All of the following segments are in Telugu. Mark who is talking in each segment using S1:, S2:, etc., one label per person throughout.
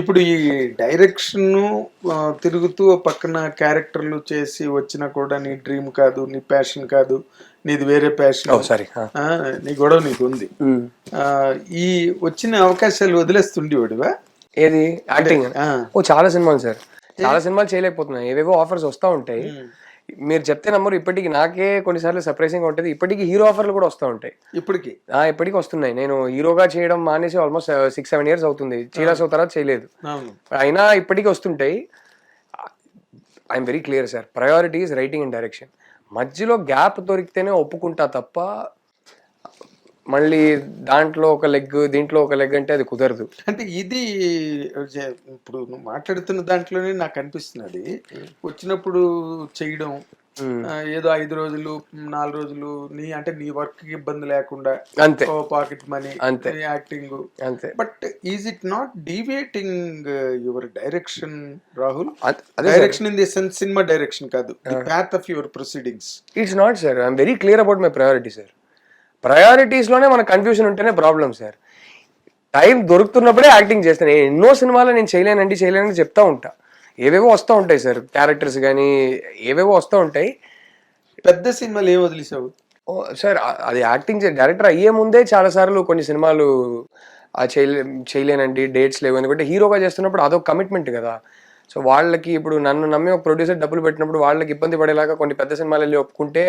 S1: ఇప్పుడు ఈ డైరెక్షన్ తిరుగుతూ పక్కన క్యారెక్టర్లు చేసి వచ్చినా కూడా నీ డ్రీమ్ కాదు నీ ప్యాషన్ కాదు నీది వేరే ప్యాషన్.
S2: సారీ
S1: నీ గొడవ నీకు ఉంది. ఈ వచ్చిన అవకాశాలు వదిలేస్తుండేవాడివా?
S2: ఏది? యాక్టింగ్? ఓ చాలా సినిమాలు సార్. చాలా సినిమాలు చేయలేకపోతున్నాయి ఏవేవో ఆఫర్స్ వస్తూ ఉంటాయి. మీరు చెప్తే నమ్మరు ఇప్పటికి నాకే కొన్నిసార్లు సర్ప్రైజింగ్ ఉంటుంది. ఇప్పటికి హీరో ఆఫర్లు కూడా వస్తూ ఉంటాయి.
S1: ఇప్పటికి?
S2: ఆ, ఇప్పటికి వస్తున్నాయి. నేను హీరోగా చేయడం మానేసి ఆల్మోస్ట్ సిక్స్ సెవెన్ ఇయర్స్ అవుతుంది. చీలాస్ తర్వాత చేయలేదు. అయినా ఇప్పటికీ వస్తుంటాయి. I'm very clear sir priority is writing and direction మధ్యలో గ్యాప్ దొరికితేనే ఒప్పుకుంటా తప్ప మళ్ళీ దాంట్లో ఒక లెగ్ దీంట్లో ఒక లెగ్ అంటే అది కుదరదు.
S1: అంటే ఇది ఇప్పుడు నువ్వు మాట్లాడుతున్న దాంట్లోనే నాకు అనిపిస్తున్నది వచ్చినప్పుడు చేయడం ఏదో ఐదు రోజులు నాలుగు రోజులు నీ అంటే నీ వర్క్ ఇబ్బంది లేకుండా
S2: అంతే.
S1: పాకెట్ మనీ
S2: అంతే.
S1: యాక్టింగ్
S2: అంతే.
S1: But is it not deviating your direction Rahul direction in the sense cinema direction కాదు. The path of your proceedings
S2: it's not sir I'm very clear about my priority sir ప్రయారిటీస్లోనే మన కన్ఫ్యూజన్ ఉంటేనే ప్రాబ్లం సార్ టైం దొరుకుతున్నప్పుడే యాక్టింగ్ చేస్తాను. నేను ఎన్నో సినిమాలు నేను చేయలేనండి చేయలేనని చెప్తా ఉంటా. ఏవేవో వస్తూ ఉంటాయి సార్ క్యారెక్టర్స్ కానీ ఏవేవో వస్తూ ఉంటాయి.
S1: పెద్ద సినిమాలు ఏం వదిలేసావు?
S2: ఓ, సార్ అది యాక్టింగ్ డైరెక్టర్ అయ్యే ముందే చాలా సార్లు కొన్ని సినిమాలు చేయలే చేయలేనండి డేట్స్ లేవు. ఎందుకంటే హీరోగా చేస్తున్నప్పుడు అదొక కమిట్మెంట్ కదా. సో వాళ్ళకి ఇప్పుడు నన్ను నమ్మి ఒక ప్రొడ్యూసర్ డబ్బులు పెట్టినప్పుడు వాళ్ళకి ఇబ్బంది పడేలాగా కొన్ని పెద్ద సినిమాలు వెళ్ళి ఒప్పుకుంటే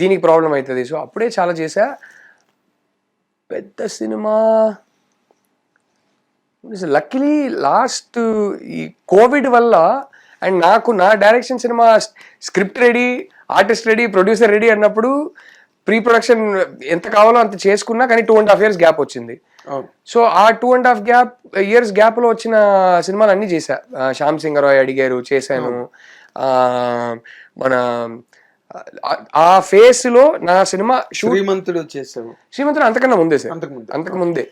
S2: దీనికి ప్రాబ్లం అవుతుంది. సో అప్పుడే చాలా చేశా. పెద్ద సినిమా. లక్కీలీ లాస్ట్ ఈ కోవిడ్ వల్ల అండ్ నాకు నా direction cinema script ready artist ready producer ready అన్నప్పుడు ప్రీ ప్రొడక్షన్ ఎంత కావాలో అంత చేసుకున్నా కానీ two and half years gap వచ్చింది. సో ఆ two and half gap years గ్యాప్లో వచ్చిన సినిమాలు అన్నీ చేశా శ్యామ్ సింగ్ రాయ్ అడిగారు చేశాను. మన ఆ- ఫేస్లో నా సినిమా
S1: శ్రీమంతుడు చేసావు
S2: శ్రీమంతుడు అంతకన్నా ముందే సార్. అంతకు ముందే.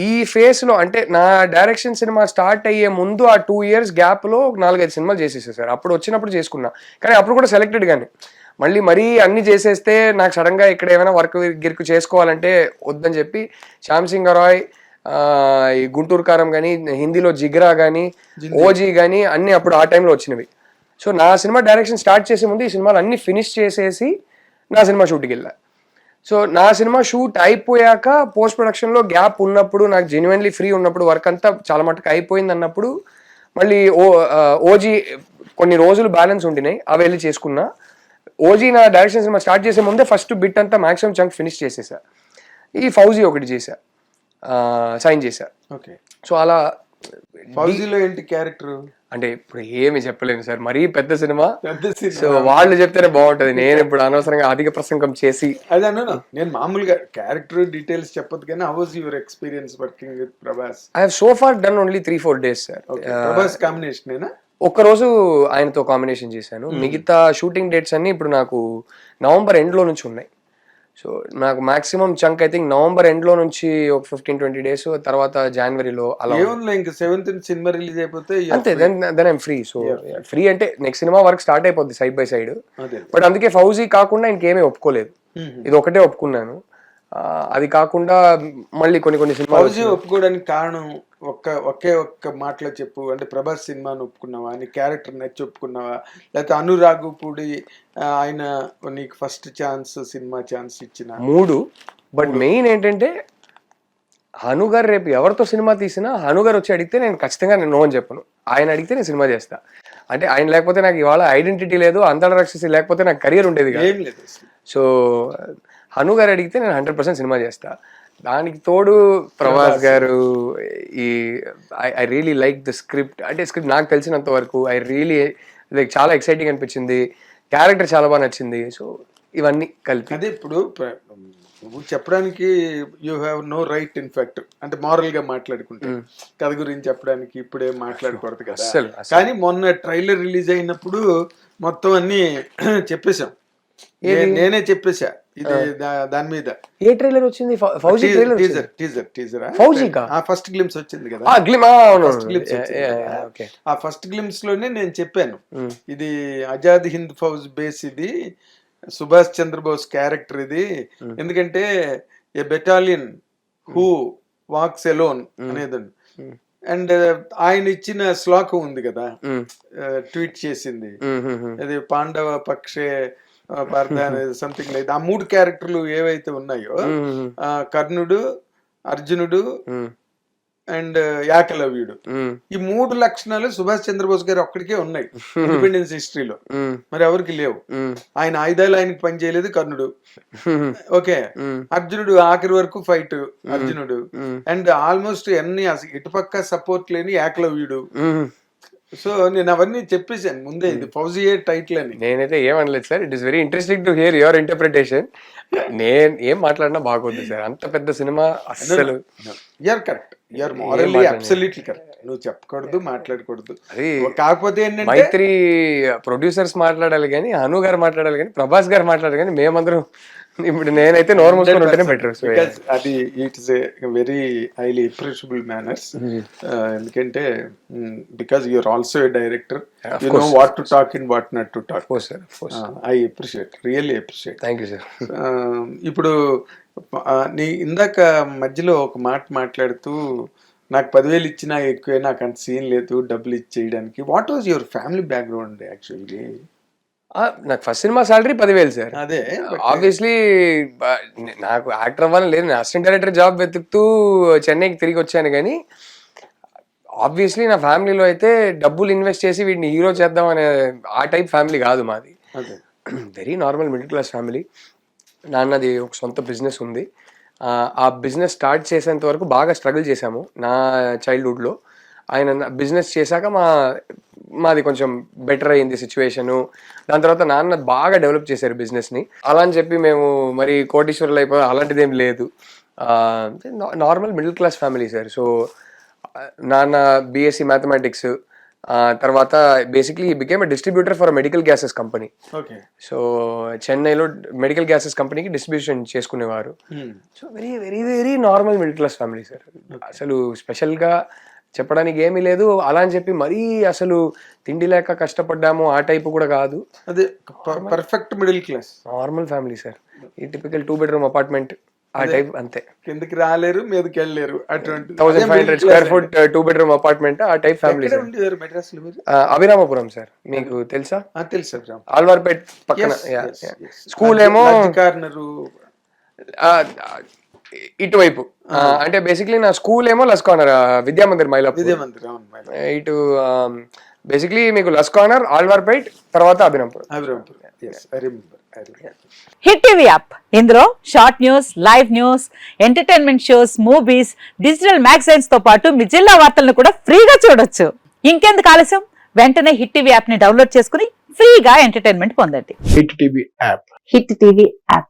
S2: ఈ ఫేస్లో అంటే నా డైరెక్షన్ సినిమా స్టార్ట్ అయ్యే ముందు ఆ టూ ఇయర్స్ గ్యాప్లో నాలుగైదు సినిమాలు చేసేసా సార్. అప్పుడు వచ్చినప్పుడు చేసుకున్నా. కానీ అప్పుడు కూడా సెలెక్టెడ్ గానే. మళ్ళీ మరీ అన్ని చేసేస్తే నాకు సడన్గా ఇక్కడ ఏమైనా వర్క్ గిరికి చేసుకోవాలంటే వద్దని చెప్పి శ్యామ్ సింగ్ రాయ్ ఆ, ఈ గుంటూరు కారం కానీ హిందీలో జిగ్రా కానీ ఓజీ కానీ అన్ని అప్పుడు ఆ టైంలో వచ్చినవి. సో నా సినిమా డైరెక్షన్ స్టార్ట్ చేసే ముందు ఈ సినిమాలు అన్ని ఫినిష్ చేసేసి నా సినిమా షూట్కి వెళ్ళా. సో నా సినిమా షూట్ అయిపోయాక పోస్ట్ ప్రొడక్షన్లో గ్యాప్ ఉన్నప్పుడు నాకు జెన్యున్లీ ఫ్రీ ఉన్నప్పుడు వర్క్ అంతా చాలా మటుకు అయిపోయింది అన్నప్పుడు మళ్ళీ ఓ ఓజీ కొన్ని రోజులు బ్యాలెన్స్ ఉండినాయి అవి వెళ్ళి చేసుకున్నా. ఓజీ నా డైరెక్షన్ సినిమా స్టార్ట్ చేసే ముందే ఫస్ట్ బిట్ అంతా మాక్సిమం చంక్ ఫినిష్ చేసేసా. ఈ ఫౌజీ ఒకటి చేశా సైన్ చేశా
S1: ఓకే.
S2: సో అలా
S1: ఫౌజీలో ఏంటి క్యారెక్టర్
S2: అంటే ఇప్పుడు ఏమి చెప్పలేను సార్. మరీ పెద్ద సినిమా.
S1: పెద్ద సినిమా.
S2: సో వాళ్ళు చెప్తేనే బాగుంటది. నేను ఇప్పుడు అనవసరంగా అధిక ప్రసంగం చేసి
S1: అదే అన్నాను నేను మామూలుగా క్యారెక్టర్ డీటెయిల్స్ చెప్పదు కానీ how was your experience working with Prabhas
S2: I have so far done only three four days sir
S1: Prabhas combination ఏనా?
S2: ఒక్క రోజు ఆయనతో కాంబినేషన్ చేశాను. మిగతా షూటింగ్ డేట్స్ అన్ని ఇప్పుడు నాకు నవంబర్ ఎండ్లో నుంచి ఉన్నాయి. సో నాకు maximum chunk I think November ఎండ్లో నుంచి ఒక ఫిఫ్టీన్ ట్వంటీ డేస్ తర్వాత జనవరిలో అలా
S1: ఇంకా సెవెంత్ సినిమా రిలీజ్ అయిపోతే
S2: అంతే then then I'm free so free అంటే నెక్స్ట్ సినిమా వర్క్ స్టార్ట్ అయిపోద్ది సైడ్ బై సైడ్ బట్ అందుకే ఫౌజీ కాకుండా ఇంకేమీ ఒప్పుకోలేదు. ఇది ఒకటే ఒప్పుకున్నాను. అది కాకుండా మళ్ళీ కొన్ని కొన్ని సినిమాలు
S1: ఫౌజీ ఒప్పుకోవడానికి కారణం ఒక్క ఒకే ఒక్క మాటలో చెప్పు. అంటే ప్రభాస్ సినిమాను ఒప్పుకున్నావా? నీ క్యారెక్టర్ నచ్చి ఒప్పుకున్నావా? లేకపోతే అనురాగు పూడి ఆ, ఆయన నీకు ఫస్ట్ ఛాన్స్ సినిమా ఛాన్స్ ఇచ్చిన?
S2: మూడు. బట్ మెయిన్ ఏంటంటే హను గారు రేపు ఎవరితో సినిమా తీసినా హను గారు వచ్చి అడిగితే నేను ఖచ్చితంగా నేను నో అని చెప్పను. ఆయన అడిగితే నేను సినిమా చేస్తా. అంటే ఆయన లేకపోతే నాకు ఇవాళ ఐడెంటిటీ లేదు అంతర రాక్షసి లేకపోతే నాకు కెరియర్ ఉండేది కాదు.
S1: ఏం లేదు అసలు.
S2: సో హను గారు అడిగితే నేను హండ్రెడ్ పర్సెంట్ సినిమా చేస్తా. దానికి తోడు ప్రభాస్ గారు ఈ I really like the script అంటే స్క్రిప్ట్ నాకు తెలిసినంత వరకు ఐ రియలీ లైక్ చాలా ఎక్సైటింగ్ అనిపించింది. క్యారెక్టర్ చాలా బాగా నచ్చింది. సో ఇవన్నీ కలిపి.
S1: అదే ఇప్పుడు నువ్వు చెప్పడానికి you have no right in fact అంటే మారల్గా మాట్లాడుకుంటే. కథ గురించి చెప్పడానికి ఇప్పుడే మాట్లాడకూడదు కదా. కానీ మొన్న ట్రైలర్ రిలీజ్ అయినప్పుడు మొత్తం అన్ని చెప్పేశాం. నేనే చెప్పేశా. ఇది దాని మీద.
S2: ఏ ట్రైలర్ వచ్చింది? Fauji trailer
S1: teaser teaser teaser?
S2: ఫౌజీకా?
S1: ఆ ఫస్ట్ గ్లిమ్స్ వచ్చింది కదా.
S2: ఆ గ్లిమ్
S1: కదా.
S2: ఓకే.
S1: ఆ ఫస్ట్ గ్లిమ్స్లోనే నేను చెప్పాను. ఇది ఆజాద్ హింద్ ఫౌజ్ బేస్ ఇది సుభాష్ చంద్రబోస్ క్యారెక్టర్ ఇది. ఎందుకంటే a battalion who walks alone అనేది. అండ్ ఆయన ఇచ్చిన శ్లోకం ఉంది కదా. ట్వీట్ చేసింది. అది పాండవ పక్షే పార్థ అనేది సంథింగ్ లైక్ ఆ మూడు క్యారెక్టర్లు ఏవైతే ఉన్నాయో కర్ణుడు అర్జునుడు అండ్ యాకలవ్యుడు. ఈ మూడు లక్షణాలు సుభాష్ చంద్రబోస్ గారు ఒక్కడికే ఉన్నాయి ఇండిపెండెన్స్ హిస్టరీలో. మరి ఎవరికి లేవు. ఆయన ఆయుధాలు ఆయనకి పనిచేయలేదు కర్ణుడు. ఓకే. అర్జునుడు ఆఖరి వరకు ఫైట్ అర్జునుడు. అండ్ ఆల్మోస్ట్ అన్ని ఇటుపక్క సపోర్ట్ లేని ఏకలవ్యుడు
S2: మ్మ్.
S1: సో నేను అవన్నీ చెప్పేశాను. ముందే ఇది ఫౌజియే టైటిల్ అని.
S2: నేనైతే ఏమనలేదు sir. It is very interesting to hear your interpretation నేను ఏం మాట్లాడినా బాగోదు సార్. అంత పెద్ద సినిమా అస్సలు.
S1: You're correct you're morally absolutely correct నువ్వు చెప్పకూడదు మాట్లాడకూడదు.
S2: అది
S1: కాకపోతే ఏంటంటే
S2: మైత్రి ప్రొడ్యూసర్స్ మాట్లాడాలి కానీ అను గారు మాట్లాడాలి కానీ ప్రభాస్ గారు మాట్లాడాలి కానీ మేమందరం ఇప్పుడు నేనైతే నోరు మూసుకొని ఉంటేనే బెటర్
S1: అది it's a very highly appreciable manners ఎందుకంటే because you're also a director you know what to talk in what not to talk
S2: course sir
S1: I appreciate really appreciate
S2: thank you sir
S1: ఇప్పుడు నీ ఇందాక మధ్యలో ఒక మాట మాట్లాడుతూ నాకు పదివేలు ఇచ్చినా ఎక్కువే నాకు అంత సీన్ లేదు డబ్బులు ఇచ్చేయడానికి. What was your family background actually
S2: నాకు ఫస్ట్ సినిమా సాలరీ పదివేలు సార్.
S1: అదే
S2: ఆబ్వియస్లీ నాకు యాక్టర్ అవ్వాలని లేదు. నేను అసిస్టెంట్ డైరెక్టర్ జాబ్ వెతుకుతూ చెన్నైకి తిరిగి వచ్చాను కానీ ఆబ్వియస్లీ నా ఫ్యామిలీలో అయితే డబ్బులు ఇన్వెస్ట్ చేసి వీడిని హీరో చేద్దాం అనే ఆ టైప్ ఫ్యామిలీ కాదు మాది. Very normal middle class family. నాన్నది ఒక సొంత బిజినెస్ ఉంది. ఆ, ఆ బిజినెస్ స్టార్ట్ చేసేంత వరకు బాగా స్ట్రగుల్ చేశాము నా చైల్డ్హుడ్లో ఆయన బిజినెస్ చేశాక మా మాది కొంచెం బెటర్ అయింది సిచ్యువేషను దాని తర్వాత నాన్న బాగా డెవలప్ చేశారు బిజినెస్ని అలా అని చెప్పి మేము మరి కోటీశ్వరులు అయిపోయి అలాంటిది ఏం లేదు. Normal middle class family sir. So నాన్న బీఎస్సీ మ్యాథమెటిక్స్ తర్వాత basically became distributor for medical gases company
S1: okay
S2: so చెన్నైలో మెడికల్ గ్యాసెస్ కంపెనీకి డిస్ట్రిబ్యూషన్ చేసుకునేవారు. So very very very normal middle class family sir. అసలు స్పెషల్గా చెప్పడానికి ఏమీ లేదు. అలా అని చెప్పి మరీ అసలు తిండి లేక కష్టపడ్డాము ఆ టైప్ కూడా కాదు.
S1: అదే perfect middle class
S2: normal family sir ఈ టిపికల్ టూ బెడ్రూమ్ అపార్ట్మెంట్ ఆ టైప్ అంతే.
S1: కిందకి రాలేరు మీదకి వెళ్ళలేరు. అటువంటి
S2: thousand five hundred square foot two bedroom apartment ఆ టైప్ ఫ్యామిలీ అభిరామపురం సార్ మీకు తెలుసా?
S1: తెలుసు
S2: ఆల్వార్పేట్ పక్కన. స్కూల్ ఏమో
S1: కార్నరు.
S2: ఇటువైపు. అంటే బేసిక్లీ నా స్కూల్ ఏమో లస్కానర్ విద్యామందిర్ మైలాపూర్
S1: ఇదే మందిరం అవును మేడం
S2: ఇటు బేసిక్లీ మీకు లస్కానర్ ఆల్వార్పేట్ తర్వాత
S1: రిమెంబర్
S3: హిట్ టీవీ యాప్ ఇందులో short news live news entertainment shows movies digital మ్యాగజైన్స్తో పాటు మీ జిల్లా వార్తలను కూడా ఫ్రీగా చూడొచ్చు. ఇంకెందుకు ఆలస్యం? వెంటనే హిట్ టీవీ యాప్ని డౌన్లోడ్ చేసుకుని ఫ్రీగా ఎంటర్టైన్మెంట్ పొందండి.
S4: Hit TV app
S3: hit TV app